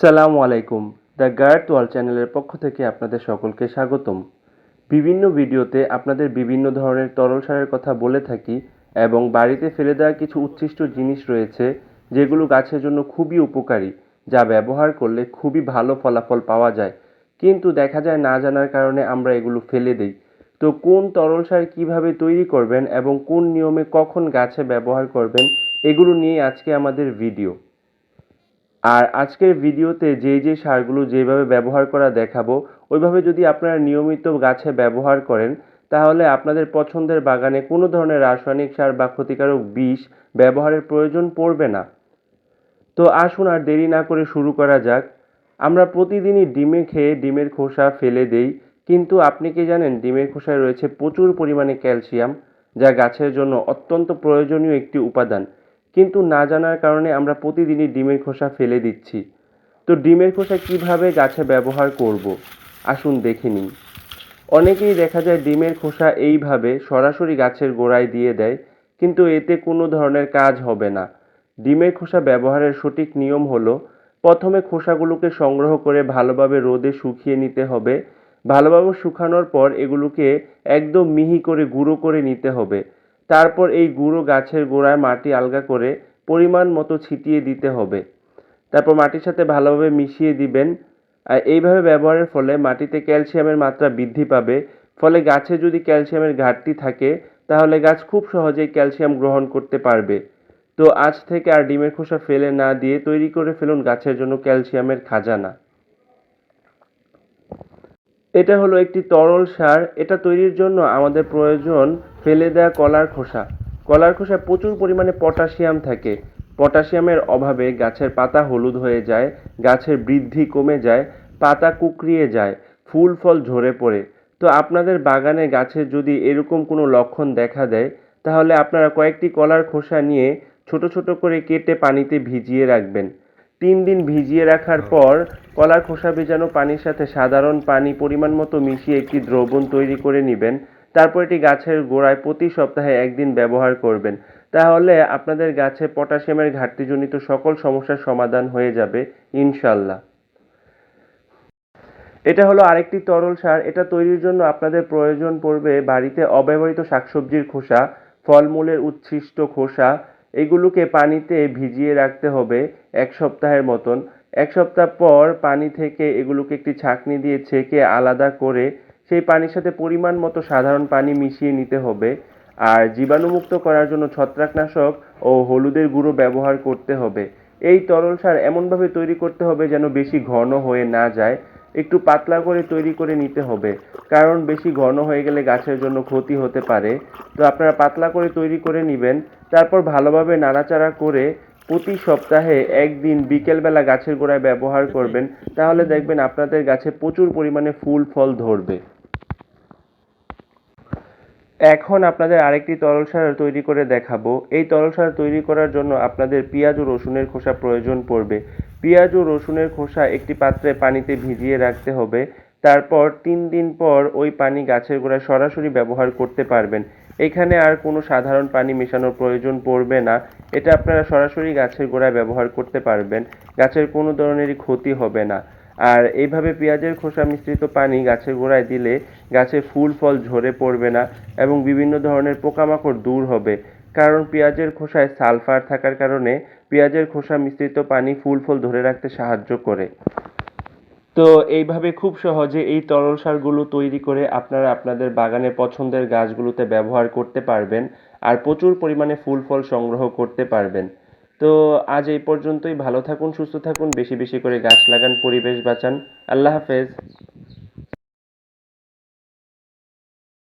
সালামু আলাইকুম। The guard wall চ্যানেলের পক্ষ থেকে আপনাদের সকলকে স্বাগতম। বিভিন্ন ভিডিওতে আপনাদের বিভিন্ন ধরনের তরল সারের কথা বলে থাকি এবং বাড়িতে ফেলে দেওয়া কিছু উচ্ছিষ্ট জিনিস রয়েছে যেগুলো গাছের জন্য খুবই উপকারী, যা ব্যবহার করলে খুবই ভালো ফলাফল পাওয়া যায়। কিন্তু দেখা যায় না জানার কারণে আমরা এগুলো ফেলে দিই। তো কোন তরল সার কীভাবে তৈরি করবেন এবং কোন নিয়মে কখন গাছে ব্যবহার করবেন, এগুলো নিয়ে আজকে আমাদের ভিডিও। আর আজকের ভিডিওতে যে যে সারগুলো যেভাবে ব্যবহার করা দেখাবো, ওইভাবে যদি আপনারা নিয়মিত গাছে ব্যবহার করেন, তাহলে আপনাদের পছন্দের বাগানে কোনো ধরনের রাসায়নিক সার বা ক্ষতিকারক বিষ ব্যবহারের প্রয়োজন পড়বে না। তো আসুন আর দেরি না করে শুরু করা যাক। আমরা প্রতিদিনই ডিমে খেয়ে ডিমের খোসা ফেলে দেই, কিন্তু আপনি কি জানেন ডিমের খোসায় রয়েছে প্রচুর পরিমাণে ক্যালসিয়াম, যা গাছের জন্য অত্যন্ত প্রয়োজনীয় একটি উপাদান। কিন্তু না জানার কারণে আমরা প্রতিদিনই ডিমের খোসা ফেলে দিচ্ছি। তো ডিমের খোসা কীভাবে গাছে ব্যবহার করব? আসুন দেখে নিই। অনেকেই দেখা যায় ডিমের খোসা এইভাবে সরাসরি গাছের গোড়ায় দিয়ে দেয়, কিন্তু এতে কোনো ধরনের কাজ হবে না। ডিমের খোসা ব্যবহারের সঠিক নিয়ম হলো, প্রথমে খোসাগুলোকে সংগ্রহ করে ভালোভাবে রোদে শুকিয়ে নিতে হবে। ভালোভাবে শুকানোর পর এগুলোকে একদম মিহি করে গুঁড়ো করে নিতে হবে। তারপর এই গুঁড়ো গাছের গোড়ায় মাটি আলগা করে পরিমাণ মতো ছিটিয়ে দিতে হবে। তারপর মাটির সাথে ভালোভাবে মিশিয়ে দিবেন। আর এইভাবে ব্যবহারের ফলে মাটিতে ক্যালসিয়ামের মাত্রা বৃদ্ধি পাবে। ফলে গাছে যদি ক্যালসিয়ামের ঘাটতি থাকে, তাহলে গাছ খুব সহজেই ক্যালসিয়াম গ্রহণ করতে পারবে। তো আজ থেকে আর ডিমের খোসা ফেলে না দিয়ে তৈরি করে ফেলুন গাছের জন্য ক্যালসিয়ামের খাজানা। এটা হলো একটি তরল সার। এটা তৈরির জন্য আমাদের প্রয়োজন ফেলে দেওয়া কলার খোসা। কলার খোসায় প্রচুর পরিমাণে পটাশিয়াম থাকে। পটাশিয়ামের অভাবে গাছের পাতা হলুদ হয়ে যায় গাছের বৃদ্ধি কমে যায় পাতা কুকড়িয়ে যায় ফুল ফল ঝরে পড়ে। তো আপনাদের বাগানে গাছের যদি এরকম কোনো লক্ষণ দেখা দেয় তাহলে আপনারা কয়েকটি কলার খোসা নিয়ে ছোট ছোট করে কেটে পানিতে ভিজিয়ে রাখবেন। তিন দিন ভিজিয়ে রাখার পর কলার খোসা ভেজানো পানির সাথে সাধারণ পানি পরিমাণ মতো মিশিয়ে একটি দ্রবণ তৈরি করে নেবেন। তারপর এটি গাছের গোড়ায় প্রতি সপ্তাহে একদিন ব্যবহার করবেন। তাহলে আপনাদের গাছে পটাশিয়ামের ঘাটতিজনিত সকল সমস্যার সমাধান হয়ে যাবে ইনশাল্লাহ এটা হলো আরেকটি তরল সার। এটা তৈরির জন্য আপনাদের প্রয়োজন পড়বে বাড়িতে অব্যবহৃত শাকসবজির খোসা, ফলমূলের উচ্ছিষ্ট খোসা। এগুলোকে পানিতে ভিজিয়ে রাখতে হবে এক সপ্তাহের মতন। এক সপ্তাহ পর পানি থেকে এগুলোকে একটি ছাঁকনি দিয়ে ছেঁকে আলাদা করে সেই পানির সাথে পরিমাণ মতো সাধারণ পানি মিশিয়ে নিতে হবে। আর জীবাণুমুক্ত করার জন্য ছত্রাকনাশক ও হলুদের গুঁড়ো ব্যবহার করতে হবে। এই তরল সার এমনভাবে তৈরি করতে হবে যেন বেশি ঘন হয়ে না যায়। একটু পাতলা করে তৈরি করে নিতে হবে। কারণ বেশি ঘন হয়ে গেলে গাছের জন্য ক্ষতি হতে পারে। তো আপনারা পাতলা করে তৈরি করে নেবেন। তারপর ভালোভাবে নাড়াচাড়া করে প্রতি সপ্তাহে একদিন বিকেলবেলা গাছের গোড়ায় ব্যবহার করবেন। তাহলে দেখবেন আপনাদের গাছে প্রচুর পরিমাণে ফুল, ফল ধরবে। এখন আপনাদের আরেকটি তরল সার তৈরি করে দেখাবো। এই তরল সার তৈরি করার জন্য আপনাদের পেঁয়াজ ও রসুনের খোসা প্রয়োজন পড়বে। পেঁয়াজ ও রসুনের খোসা একটি পাত্রে পানিতে ভিজিয়ে রাখতে হবে। তারপর তিন দিন পর ওই পানি গাছের গোড়ায় সরাসরি ব্যবহার করতে পারবেন। এখানে আর কোনো সাধারণ পানি মেশানোর প্রয়োজন পড়বে না। এটা আপনারা সরাসরি গাছের গোড়ায় ব্যবহার করতে পারবেন। গাছের কোনো ধরনেরই ক্ষতি হবে না। আর এইভাবে পেঁয়াজের খোসা মিশ্রিত পানি গাছের গোড়ায় দিলে গাছে ফুল, ফল ঝরে পড়বে না এবং বিভিন্ন ধরনের পোকামাকড় দূর হবে। কারণ পেঁয়াজের খোসায় সালফার থাকার কারণে পেঁয়াজের খোসা মিশ্রিত পানি ফুল, ফল ধরে রাখতে সাহায্য করে। তো এইভাবে খুব সহজে এই তরল সারগুলো তৈরি করে আপনারা আপনাদের বাগানে পছন্দের গাছগুলোতে ব্যবহার করতে পারবেন আর প্রচুর পরিমাণে ফুল, ফল সংগ্রহ করতে পারবেন। তো আজ এই পর্যন্তই। ভালো থাকুন, সুস্থ থাকুন, বেশি বেশি করে গাছ লাগান, পরিবেশ বাঁচান। আল্লাহ হাফেজ।